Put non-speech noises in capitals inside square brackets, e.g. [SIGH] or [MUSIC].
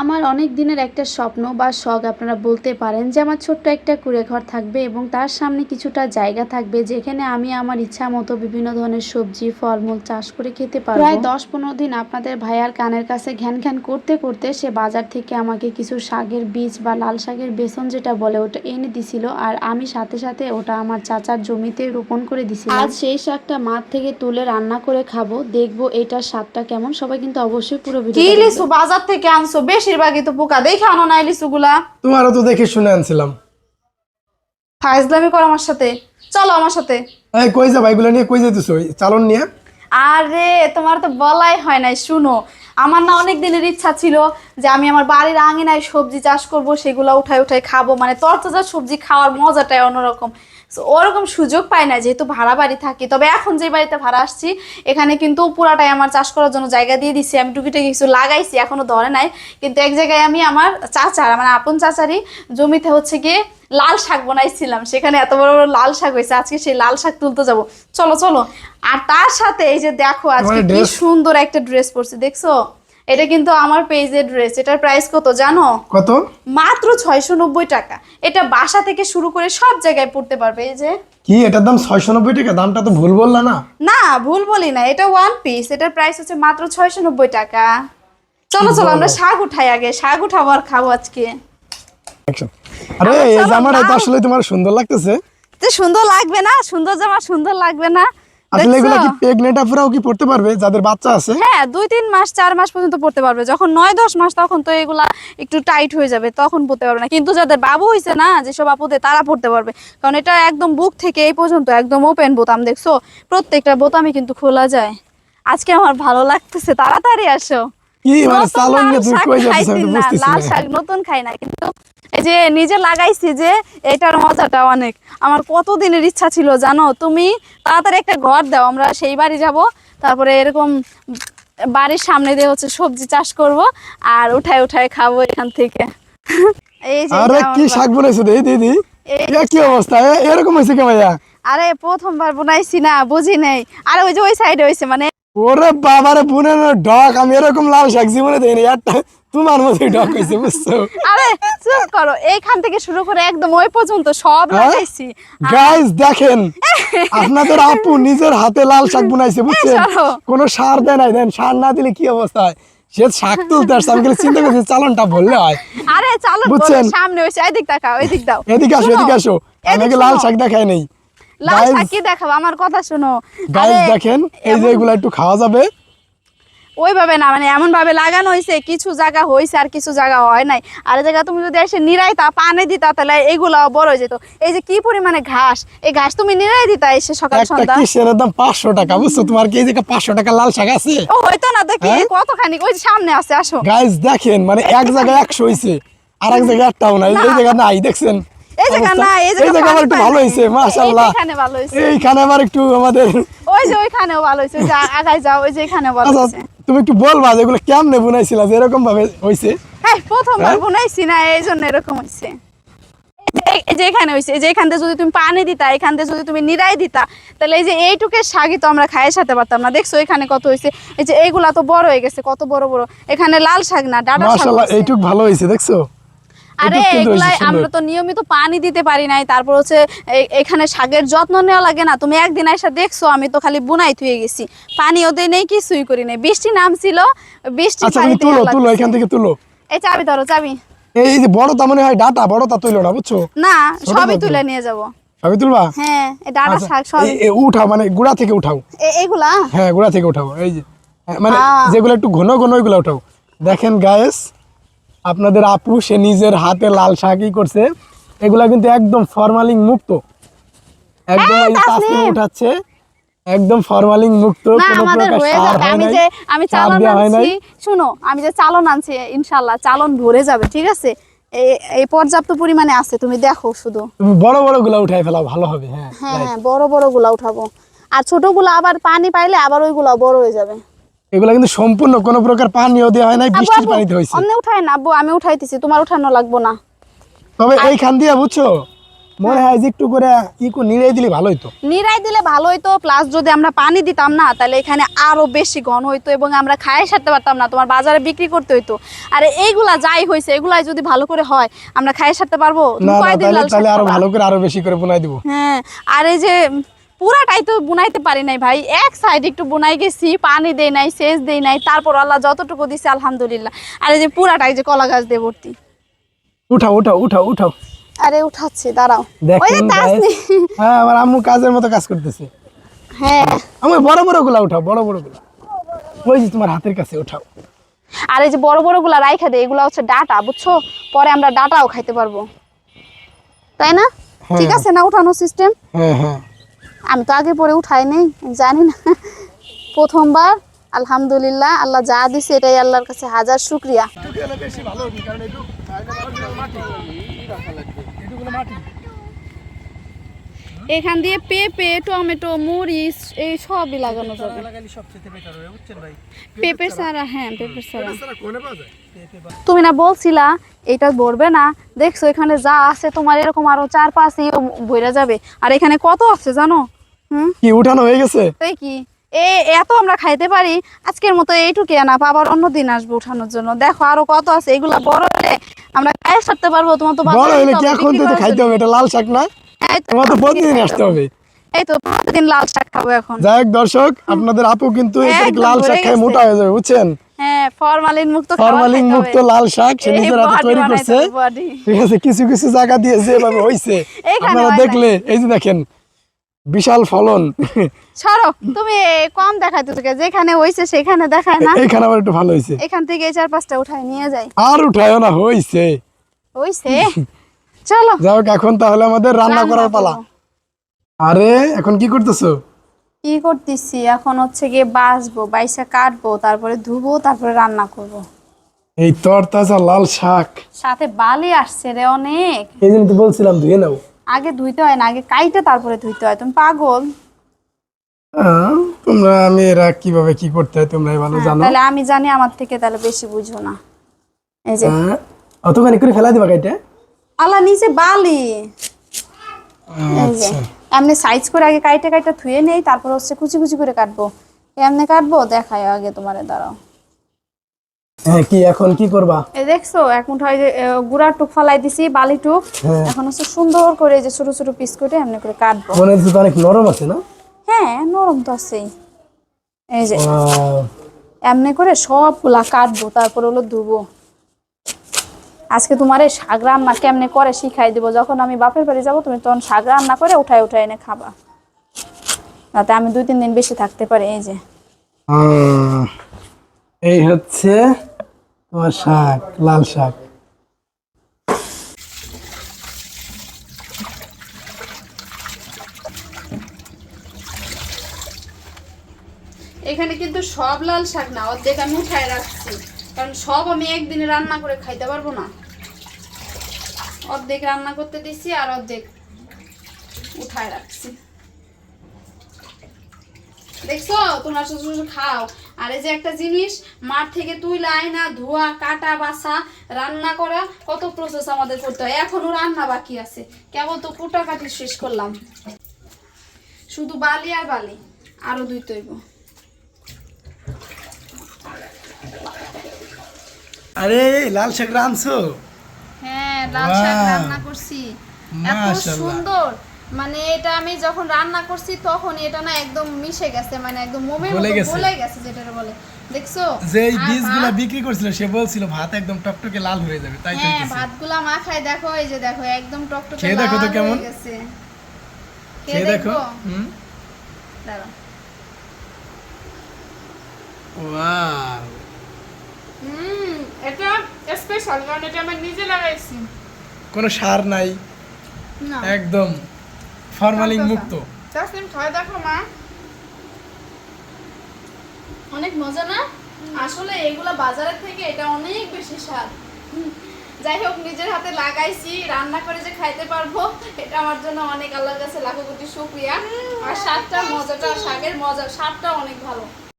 আমার অনেক দিনের একটা স্বপ্ন বা শখ আপনারা বলতে পারেন যে আমার ছোট্ট একটা কুড়ে ঘর থাকবে এবং তার সামনে কিছুটা জায়গা থাকবে যেখানে আমি আমার ইচ্ছা মতো বিভিন্ন ধরনের সবজি ফলমূল চাষ করে খেতে পারব। প্রায় দশ পনেরো দিন আপনাদের ভাইয়ার কানের কাছে ঘ্যান ঘ্যান করতে করতে সে বাজার থেকে আমাকে কিছু শাকের বীজ বা লাল শাকের বেসন যেটা বলে ওটা এনে দিছিল আর আমি সাথে সাথে ওটা আমার চাচার জমিতে রোপণ করে দিছিলাম। আজ সেই শাকটা মাঠ থেকে তুলে রান্না করে খাব দেখব এটার স্বাদটা কেমন। সবাই কিন্তু অবশ্যই পুরো ভিডিও বাজার থেকে আনছো? বেশিরভাগই তো পোকা দেখে আনো নাই লিচু গুলা তোমারও তো দেখে শুনে আনছিলাম। ফাইজলামি করো আমার সাথে। চলো আমার সাথে। এই কই যাবা? এগুলো নিয়ে কই এই চালন নিয়ে? আরে তোমার তো বলাই হয় নাই শুনো। আমার না অনেক দিনের ইচ্ছা ছিল যে আমি আমার বাড়ির আঙিনায় সবজি চাষ করব সেগুলো উঠাই উঠাই খাব। মানে তরতাজা সবজি খাওয়ার মজাটাই অন্যরকম। So, ওরকম সুযোগ পাই না যেহেতু ভাড়া বাড়ি থাকি। তবে এখন যে বাড়িতে ভাড়া আসছি এখানে কিন্তু পুরাটাই আমার চাষ করার জন্য জায়গা দিয়ে দিছি। আমি টুকিটাকি কিছু লাগাইছি এখনও ধরে নাই। কিন্তু এক জায়গায় আমি আমার চাচার মানে আপন চাচারই জমিতে হচ্ছে গিয়ে লাল শাক বানাইছিলাম। সেখানে এত বড় বড় লাল শাক হয়েছে আজকে সেই লাল শাক তুলতে যাব। চলো চলো। আর তার সাথে এই যে দেখো আজকে কি সুন্দর একটা ড্রেস পরছি দেখছ? এটা কিন্তু আমার পেজের ড্রেস এটার প্রাইস কত জানো? কত? মাত্র ছয়শো নব্বই টাকা। এটা বাসা থেকে শুরু করে সব জায়গায় পড়তে পারবে এই যে। কি এটার দাম ছয়শো নব্বই টাকা? দামটা তো ভুল বললা না। না ভুল বলি না। এটা ওয়ান পিস এটার প্রাইস হচ্ছে মাত্র ছয়শো নব্বই টাকা। চলো চলো আমরা শাক উঠাই আগে। শাক উঠাবো আর খাব আজকে। আরে এই জামাটা তো আসলে তোমার সুন্দর লাগতেছে। তো সুন্দর লাগবে না? সুন্দর জামা সুন্দর লাগবে না? আসলে এগুলো কি দেখছ? প্রেগনেন্ট আপুরাও কি পড়তে পারবে? যাদের বাচ্চা আছে? হ্যাঁ দুই তিন মাস চার মাস পর্যন্ত পড়তে পারবে। যখন নয় দশ মাস তখন তো এগুলা একটু টাইট হয়ে যাবে তখন পড়তে পারবে না। কিন্তু যাদের বাবু হয়েছে না যেসব আপুদের তারা পড়তে পারবে। কারণ এটা একদম বুক থেকে এই পর্যন্ত একদম ওপেন বোতাম দেখছ? প্রত্যেকটা বোতামই কিন্তু খোলা যায়। আজকে আমার ভালো লাগতেছে তাড়াতাড়ি আসো। কি মানে চালন লাল শাক কই যাচ্ছ না, লাল শাক নতুন খাই না কিন্তু যে নিজে লাগাইছি যে এটার মজাটা অনেক। আমার কতদিনের ইচ্ছা ছিল জানো? তুমি তাড়াতাড়ি একটা ঘর দাও আমরা সেই বাড়ি যাব। তারপরে এরকম বাড়ির সামনে দিয়ে হচ্ছে সবজি চাষ করব আর উঠায় উঠায় খাব এখান থেকে। এই যে আরে কি শাক বলেছ দিদি দিদি এই- কি অবস্থা? এরকম হয়েছে কে ভাইয়া? আরে প্রথমবার বানাইছি না বুঝি নেই। আরে ওই যে ওই সাইডে হয়েছে মানে ওরে বাবারে বুনে ডক আমি এরকম লাল শাক জীবনে একটা তোমার ডক হয়েছে বুঝছ? আরে চুপ করো। এইখান থেকে শুরু করে একদম ওই পর্যন্ত সব হ্যাঁ? লাগাইছি। গাইস দেখেন আপনাদের আপু নিজের হাতে লাল শাক বুনাইছে বুঝছেন? কোনো সার দেয় নাই দেন সার না দিলে কি অবস্থা হয়? সে শাক তুলতে আসছে আমি চিন্তা করছি চালনটা বললে হয়। আরে চালন বুঝছেন? সামনে হয়েছে এদিক তাকাও এদিক দাও। এদিকে আসো এদিকে আসো। আমাকে লাল শাক দেখায় নেই। লাল শাক কি দেখাবো? আমার কথা শোনো। গাইস দেখেন এই যে এগুলা একটু খাওয়া যাবে ওইভাবে না মানে এমন ভাবে লাগানো হয়েছে কিছু জায়গা হয়েছে আর কিছু জায়গা হয় নাই। আর এই জায়গা তুমি যদি এসে নিরাইতা পানি দিতা তাহলে এগুলা বড় হয়ে যেত। এই যে কি পরিমাণে ঘাস এই ঘাস তুমি নিরাই দিতা এসে সকাল সন্ধ্যা? কিসের দাম পাঁচশো টাকা বুঝছ? তোমার কি এই যে পাঁচশো টাকা লাল শাক আছে? ও হয়তো না দেখি হ্যাঁ? কতখানি ওই সামনে আছে আসো। গাইস দেখেন মানে এক জায়গায় একশো হয়েছে আর এক জায়গায় একটাও নাই। এই জায়গা নাই দেখছেন? এই জায়গা অবস্থা? না এই এই জায়গা জায়গা একটু ভালো নাই। হয়েছে এই- মাশাআল্লাহ। এইখানে ভালো হয়েছে এইখানে আবার একটু আমাদের ওই যে ওইখানেও ভালো ওই যে আগায় যাও ওই যে এখানে ভালো আচ্ছা হয়েছে তুমি একটু বলবা যে এগুলো কেমনে বুনাইছিলা যে এরকম ভাবে হ্যাঁ প্রথমবার হ্যাঁ? বুনাইছি না এই জন্য এরকম হয়েছে এই- এই যে এখানে হয়েছে থেকে যদি তুমি পানি দিতা এখান থেকে যদি তুমি নিরাই দিতা তাহলে এই যে এইটুকের শাগই তো আমরা খাইয়ে সাথে পারতাম না। দেখছ এখানে কত হয়েছে এই যে এইগুলা তো বড় হয়ে গেছে কত বড় বড়। এখানে লাল শাক না ডাটা শাক এইটুক ভালো হয়েছে দেখছ? আরে এগুলাই আমরা তো নিয়মিত পানি দিতে পারি নাই। তারপর হচ্ছে এখানে শাকের যত্ন নেওয়া লাগে না। তুমি একদিন এসে দেখছ আমি তো খালি বুনাই থুয়ে গেছি। পানিও দেই নেই কিছুই করি নাই। বৃষ্টি নামছিল বৃষ্টি আচ্ছা পানি তুলো তুলো এখান থেকে তুলো। এই চাবি ধরো চাবি। এই যে বড় তা মনে হয় ডাটা বড় তা তুলো না বুঝছ? না সবই তুলে। নিয়ে যাব। সবই তুলবা? হ্যাঁ এই ডাটা আচ্ছা, শাক সব উঠাও মানে গুড়া থেকে উঠাও। এইগুলা হ্যাঁ গুড়া থেকে উঠাও এই যে। হ্যাঁ, মানে। যেগুলো একটু ঘন ঘন ওইগুলো উঠাও। দেখেন গায়েস আপনাদের আপু সে নিজের হাতে লাল শাকই করছে। এগুলা কিন্তু একদম ফরমালিং মুক্ত। একদম হ্যাঁ, এই উঠাচ্ছে। একদম ফরমালিং মুক্ত কোনো প্রকার সার হয় আমি যে আমি চালন আনছি শুনো আমি যে চালন আনছি ইনশাল্লাহ চালন ভরে যাবে ঠিক আছে? এই- পর্যাপ্ত পরিমাণে আছে তুমি দেখো শুধু। তুমি বড় বড়গুলা উঠাই ফেলাও ভালো হবে হ্যাঁ হ্যাঁ হ্যাঁ বড় বড়গুলা উঠাবো। আর ছোটগুলো আবার পানি পাইলে আবার ওইগুলা বড় হয়ে যাবে। এগুলা কিন্তু সম্পূর্ণ কোনো প্রকার পানিও দেওয়া হয় নাই বৃষ্টির আব্বু, পানিতে হয়েছে। অমনি উঠাই না আব্বু আমি উঠাইতেছি তোমার উঠানো লাগবো না। তবে এইখান দিয়ে বুঝছ? মনে হয়। যে একটু করে ই করে নিড়াই দিলে ভালো হইতো। নিরাই দিলে ভালো হইতো প্লাস যদি আমরা পানি দিতাম না তাহলে এখানে আরও বেশি ঘন হইতো এবং আমরা খাই সারতে পারতাম না তোমার বাজারে বিক্রি করতে হইতো। আর এইগুলা যাই হইছে এগুলাই যদি ভালো করে হয় আমরা খাই সারতে পারব। তুমি না তাহলে আরও ভালো করে আরও বেশি করে বোনাই দিব। হ্যাঁ আর এই যে পুরাটাই তো বুনাইতে পারি নাই ভাই। এক সাইড একটু বুনাই গেছি পানি দেই নাই সেচ দেই নাই তারপর আল্লাহ যতটুকু দিছে আলহামদুলিল্লাহ। আর এই যে পুরাটাই যে কলা গাছ দিয়ে ভর্তি। উঠাও উঠাও উঠাও উঠাও। আরে উঠাচ্ছি দাঁড়াও। ওই যে নি- হ্যাঁ আমার আম্মু কাজের মতো কাজ করতেছে। হ্যাঁ। আমার বড় বড়গুলা উঠাও বড় বড়গুলা ওই যে তোমার হাতের কাছে উঠাও। আর এই যে বড় বড়গুলা রাইখা দেয় এগুলা হচ্ছে ডাটা বুঝছ? পরে আমরা ডাটাও খাইতে পারব। তাই না? ঠিক হ্যাঁ। আছে না উঠানো সিস্টেম হ্যাঁ হ্যাঁ। আমি তো আগে পরে উঠাই নেই, জানি না। প্রথমবার, আলহামদুলিল্লাহ, আল্লাহ যা দিছে এটাই আল্লাহর কাছে হাজার শুক্রিয়া বেশি ভালো হবে কারণ একটু মাটি এখান দিয়ে পেঁপে টমেটো মরিচ এই সবই লাগানো যাবে। পেঁপে ছাড়া হ্যাঁ পেঁপে ছাড়া তুমি না বলছিলা এটা ভরবে না। দেখছ এখানে যা আছে তোমার এরকম আরও চার পাঁচ বইরা যাবে। আর এখানে কত আছে জানো? হুম? কি উঠানো হয়ে গেছে? তাই কি? এ এত আমরা খাইতে পারি। আজকের মতো এইটুকু না আবার অন্য দিন আসব উঠানোর জন্য। দেখো আরও কত আছে এগুলা বড় হলে আমরা খাই সারতে পারব তোমার তো বড় হলে কি এখন তো খাইতে হবে এটা লাল শাক না? তোমার তো প্রতিদিন আসতে হবে। এই তো প্রতিদিন লাল শাক খাব এখন। যাই দর্শক আপনাদের আপু কিন্তু লাল শাক ভরে মোটা হয়ে যাবে বুঝছেন? হ্যাঁ ফরমালিন মুক্ত ফরমালিন মুক্ত লাল শাক সে নিজের হাতে তৈরি করছে। ঠিক আছে কিছু কিছু জায়গা দিয়ে যেভাবে [LAUGHS] হইছে আপনারা দেখলে এই যে দেখেন বিশাল ফলন। সরো তুমি কম দেখাইতে তোকে যেখানে হইছে সেখানে দেখায় না। এইখানে আবার একটু ভালো হয়েছে এখান থেকে চার পাঁচটা উঠাই নিয়ে যাই। আর উঠায় না হইছে। হইছে? [LAUGHS] চলো। যাই হোক এখন তাহলে আমাদের রান্না করার পালা। আরে এখন কি করতেছো? কি করতেছি? এখন হচ্ছে গিয়ে বাসবো বাইসা কাটবো তারপরে ধুবো তারপরে রান্না করব। এই তরতাজা লাল শাক। সাথে বালি আসছে রে অনেক। এই জন্য তো বলছিলাম ধুয়ে নাও। আগে ধুইতে হয় না আগে কাইটে তারপরে ধুইতে হয়। তুমি পাগল। তোমরা আমি এরা কীভাবে কি করতে হয় তোমরাই ভালো হ্যাঁ, জানো। তাহলে আমি জানি আমার থেকে তাহলে বেশি বুঝো না। এই যে। অতখানি করে ফেলা দিবা গাইটা আল্লাহ নিচে বালি। আচ্ছা। এমনি সাইজ করে আগে কাইটে কাইটে ধুয়ে নেই তারপর হচ্ছে কুচি কুচি করে কাটবো। এমনি কাটবো দেখাই আগে তোমারে দাঁড়াও। হ্যাঁ কি এখন কি করবা? এই দেখছ মুঠো যে গুড়ার টুক ফালাই দিছি বালি টুক। হ্যাঁ। এখন হচ্ছে সুন্দর করে যে ছোট ছোট পিস করে এমনি করে কাটবো। মনে হচ্ছে অনেক নরম আছে না? হ্যাঁ নরম তো আছেই। এই যে এমনি করে সবগুলা কাটবো তারপর হলো ধুবো। আজকে তোমার এই শাক রান্না কেমনে করে শিখাই দিব? যখন আমি বাপের বাড়ি যাব তুমি তখন শাক রান্না করে উঠায় উঠায় এনে খাবা। তাতে আমি দুই তিন দিন বেশি থাকতে পারি এই যে। এই হচ্ছে তোমার শাক লাল শাক। এখানে কিন্তু সব লাল শাক না অর্ধেক আমি উঠায় রাখছি। কারণ সব আমি একদিনে রান্না করে খাইতে পারব না। অর্ধেক রান্না করতে দিছি আর অর্ধেক উঠায় রাখছি। দেখছ? তোমরা শ্বশুর খাও। আর এই যে একটা জিনিস, মাঠ থেকে তুইলা, আয়না, ধোয়া, কাটা বাসা রান্না করা, কত প্রসেস আমাদের করতে হয়। এখনও রান্না বাকি আছে। কেবল তো কুটা কাটি শেষ করলাম। শুধু বালি আর বালি, আরও দুই তৈব আরে লাল শাক রাঁধছো? হ্যাঁ লাল শাক রান্না করছি। এত সুন্দর। মানে এটা আমি যখন রান্না করছি তখন এটা না একদম মিশে গেছে মানে একদম মোমের গলে মতো গেছে। গলে গেছে যেটা বলে। দেখছ? যে এই বীজগুলা বিক্রি করছিল সে বলছিল ভাত একদম টকটকে লাল হয়ে যাবে তাই তো হ্যাঁ। ভাতগুলা মাখায় দেখো এই যে দেখো একদম টকটকে খেয়ে দেখো তো লাল কেমন? হয়ে গেছে। খেয়ে দেখো। হুম? দাঁড়াও। ওয়াও। হুম এটা স্পেশাল কারণ এটা আমি নিজে লাগাইছি। কোনো সার নাই। না। একদম ফরমালিন মুক্ত। তাসলিম খাওয়া দেখো মা। অনেক মজা না? আসলে এগুলা বাজারের থেকে এটা অনেক বেশি স্বাদ হুম, যাই হোক নিজের হাতে লাগাইছি রান্না করে যে খাইতে পারব এটা আমার জন্য অনেক আল্লাহর কাছে লাখো কোটি শুক্রিয়া আর স্বাদটা মজাটা শাকের মজা স্বাদটা অনেক ভালো।